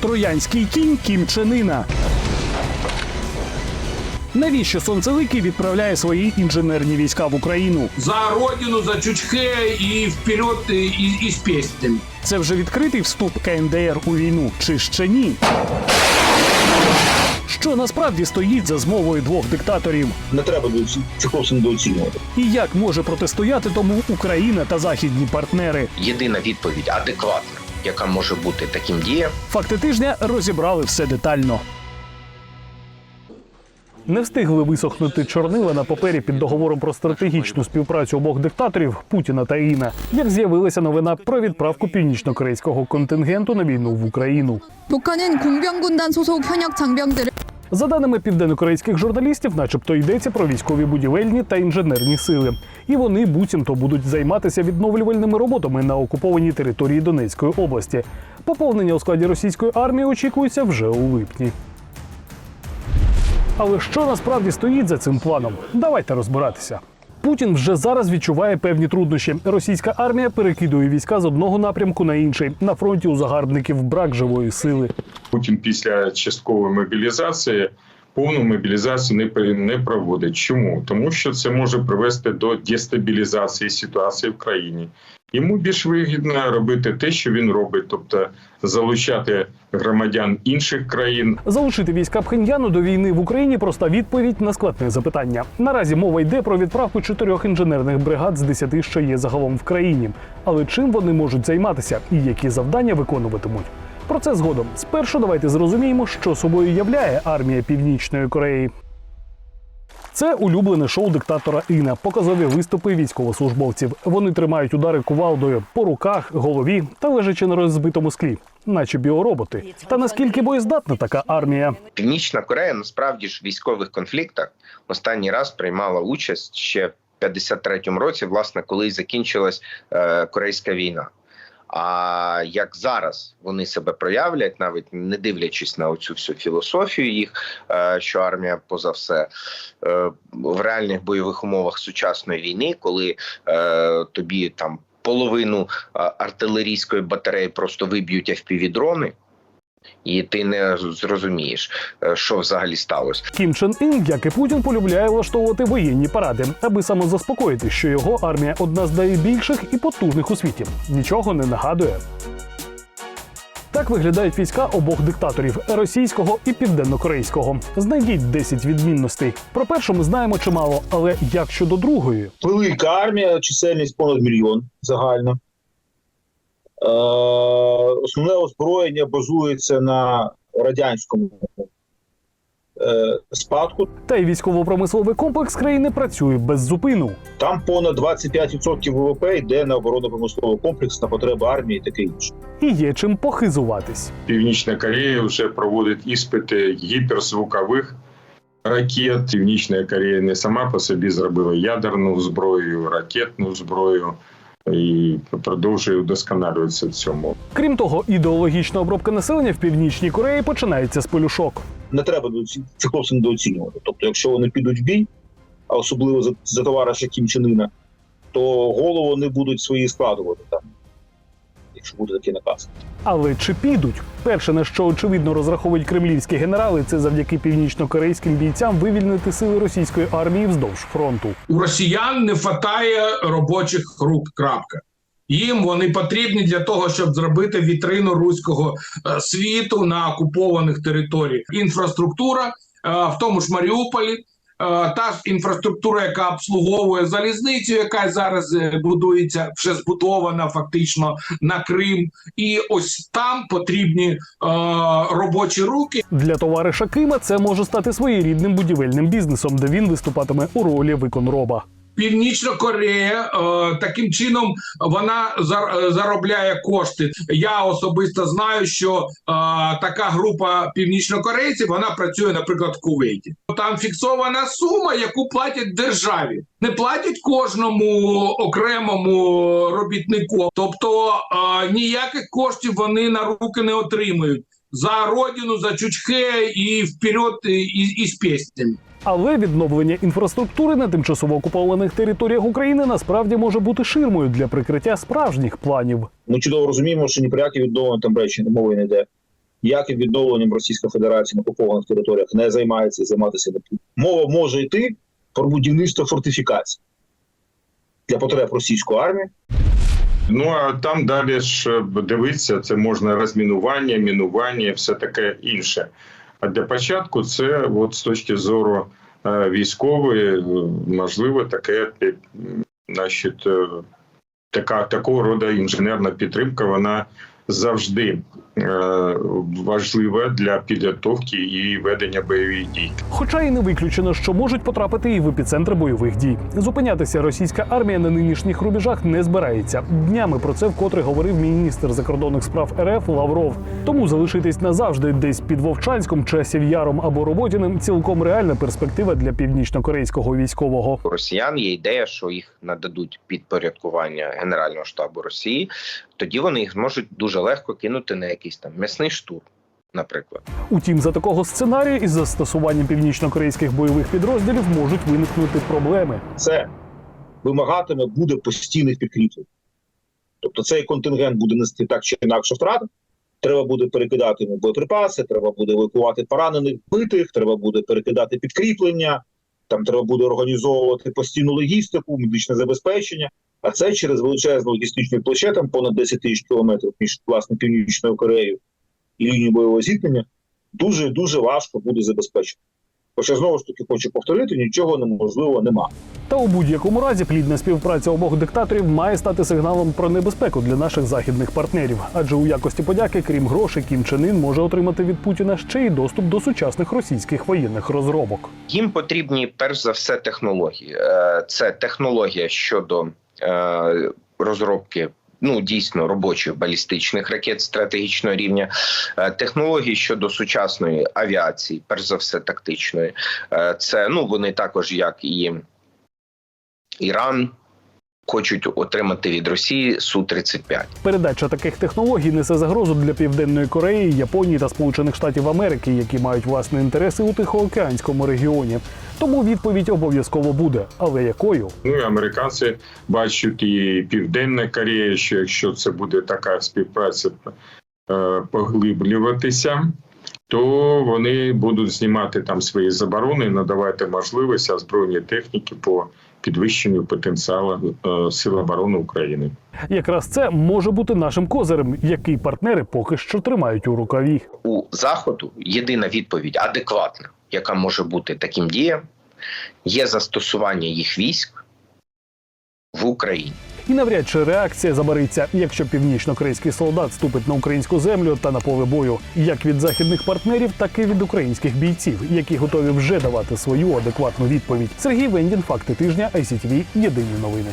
Троянський кінь Кім Чен Навіщо сонцеликий відправляє свої інженерні війська в Україну? За родину, за Чучхе и вперед и, и, и с. Це вже відкритий вступ КНДР у війну чи ще ні? Що насправді стоїть за змовою двох диктаторів? не треба хлопців недооцінювати. І як може протистояти тому Україна та західні партнери? єдина відповідь адекватна, яка може бути таким діям, Факти тижня розібрали все детально. Не встигли висохнути чорнила на папері під договором про стратегічну співпрацю обох диктаторів Путіна та Іна, як з'явилася новина про відправку північно-корейського контингенту на війну в Україну. За даними південнокорейських журналістів, начебто йдеться про військові будівельні та інженерні сили, і вони буцімто будуть займатися відновлювальними роботами на окупованій території Донецької області. Поповнення у складі російської армії очікується вже у липні. Але що насправді стоїть за цим планом? Давайте розбиратися. Путін вже зараз відчуває певні труднощі. Російська армія перекидує війська з одного напрямку на інший. На фронті у загарбників брак живої сили. Путін після часткової мобілізації повну мобілізацію не не проводить. Чому? Тому що це може привести до дестабілізації ситуації в країні. Йому більш вигідно робити те, що він робить, тобто залучати громадян інших країн, Залучити війська Пхеньяну до війни в Україні проста відповідь на складне запитання. Наразі мова йде про відправку чотирьох інженерних бригад з десяти, що є загалом в країні. Але чим вони можуть займатися і які завдання виконуватимуть? Про це згодом. Спершу давайте зрозуміємо, що собою являє армія Північної Кореї. Це улюблене шоу диктатора Іна, показові виступи військовослужбовців. Вони тримають удари кувалдою по руках, голові та лежачи на розбитому склі, наче біороботи. Та наскільки боєздатна така армія? Північна Корея насправді ж в військових конфліктах останній раз приймала участь ще в 53-му році, власне, коли закінчилась е, Корейська війна. А як зараз вони себе проявлять, навіть не дивлячись на оцю всю філософію їх, е, що армія поза все е, в реальних бойових умовах сучасної війни, коли е, тобі там половину артилерійської батареї просто виб'ють FPV-дрони, і ти не зрозумієш, е, що взагалі сталося. Кім Чен Ін, як і Путін, полюбляє влаштовувати воєнні паради, аби самозаспокоїти, що його армія одна з найбільших і потужних у світі. Нічого не нагадує. Так виглядають війська обох диктаторів російського і південнокорейського. Знайдіть 10 відмінностей. Про першу ми знаємо чимало, але як щодо другої? Велика армія, чисельність понад мільйон загально. Е, основне озброєння базується на радянському е, спадку. Та й військово-промисловий комплекс країни працює без зупину. Там понад 25% ВВП йде на оборонно-промисловий комплекс, на потреби армії і таке інше. І є чим похизуватись. Північна Корея вже проводить іспити гіперзвукових ракет. Північна Корея не сама по собі зробила ядерну зброю, ракетну зброю і продовжує удосконалюватися в цьому. Крім того, ідеологічна обробка населення в північній Кореї починається з пелюшок. Не треба цих хлопців недооцінювати. Тобто, якщо вони підуть в бій, а особливо за, за товариша Кім Чен Іна, то голову вони будуть свої складувати там, якщо буде такий наказ. Але чи підуть? Перше, на що очевидно розраховують кремлівські генерали, це завдяки північно-корейським бійцям вивільнити сили російської армії вздовж фронту. У росіян не вистачає робочих рук. Крапка. Їм вони потрібні для того, щоб зробити вітрину руського е, світу на окупованих територіях. Інфраструктура, е, в тому ж Маріуполі, та ж інфраструктура, яка обслуговує залізницю, яка зараз е, будується, вже збудована фактично на Крим. І ось там потрібні е, робочі руки, Для товариша Кима це може стати своєрідним будівельним бізнесом, де він виступатиме у ролі виконроба. Північна Корея е, таким чином вона зар- заробляє кошти. Я особисто знаю, що е, така група північнокорейців вона працює, наприклад, в Кувейті. Там фіксована сума, яку платять державі, не платять кожному окремому робітнику. Тобто е, ніяких коштів вони на руки не отримують за родину, за чучхе і вперед і, і з піснями. Але відновлення інфраструктури на тимчасово окупованих територіях України насправді може бути ширмою для прикриття справжніх планів. Ми чудово розуміємо, що ні про які відновлення там речі мови не йде. ніяким відновленням Російської Федерації на окупованих територіях не займається і займатися не. Мова може йти про будівництво фортифікацій для потреб російської армії. Ну а там далі ж е, дивитися, це можна розмінування, мінування, все таке інше. А для початку це, от з точки зору е, військової, можливо, таке значить, е, така такого роду інженерна підтримка, вона завжди е, важлива для підготовки і ведення бойових дій. Хоча і не виключено, що можуть потрапити і в епіцентр бойових дій. Зупинятися російська армія на нинішніх рубежах не збирається. Днями про це вкотре говорив міністр закордонних справ РФ Лавров. Тому залишитись назавжди десь під Вовчанськом, часів яром або Роботіним цілком реальна перспектива для північнокорейського військового. У росіян є ідея, що їх нададуть підпорядкування Генерального штабу Росії. Тоді вони їх зможуть дуже легко кинути на якийсь там м'ясний штурм, наприклад. Утім, за такого сценарію із застосуванням північнокорейських бойових підрозділів можуть виникнути проблеми. Це вимагатиме буде постійних підкріплень. Тобто цей контингент буде нести так чи інакше втрати. Треба буде перекидати йому боєприпаси, треба буде евакувати поранених битих, треба буде перекидати підкріплення, там треба буде організовувати постійну логістику, медичне забезпечення. А це через величезну логістичну площу, там понад 10 тисяч кілометрів між власне північною Кореєю і лінією бойового зіткнення, дуже дуже важко буде забезпечити. Хоча знову ж таки хочу повторити, нічого неможливого нема. Та у будь-якому разі плідна співпраця обох диктаторів має стати сигналом про небезпеку для наших західних партнерів. Адже у якості подяки, крім грошей, Кім Чен Ін може отримати від Путіна ще й доступ до сучасних російських воєнних розробок. Їм потрібні перш за все технології. Е, Це технологія щодо розробки. Ну, дійсно робочих балістичних ракет стратегічного рівня, Е, технології щодо сучасної авіації, перш за все тактичної. Е, Це ну вони також, як і Іран, хочуть отримати від Росії су 35 Передача таких технологій несе загрозу для Південної Кореї, Японії та Сполучених Штатів Америки, які мають власні інтереси у Тихоокеанському регіоні. Тому відповідь обов'язково буде. Але якою? Ну і американці бачать і Південна Корея, що якщо це буде така співпраця е, поглиблюватися, то вони будуть знімати там свої заборони, надавати можливість озброєння техніки по підвищенню потенціалу е, Сил оборони України. Якраз це може бути нашим козирем, який партнери поки що тримають у рукаві. у заходу єдина відповідь адекватна, яка може бути таким діям, є застосування їх військ в Україні. І навряд чи реакція забариться, якщо північно-корейський солдат ступить на українську землю та на поле бою, як від західних партнерів, так і від українських бійців, які готові вже давати свою адекватну відповідь. Сергій Вендін, факти тижня, ICTV, Єдині новини.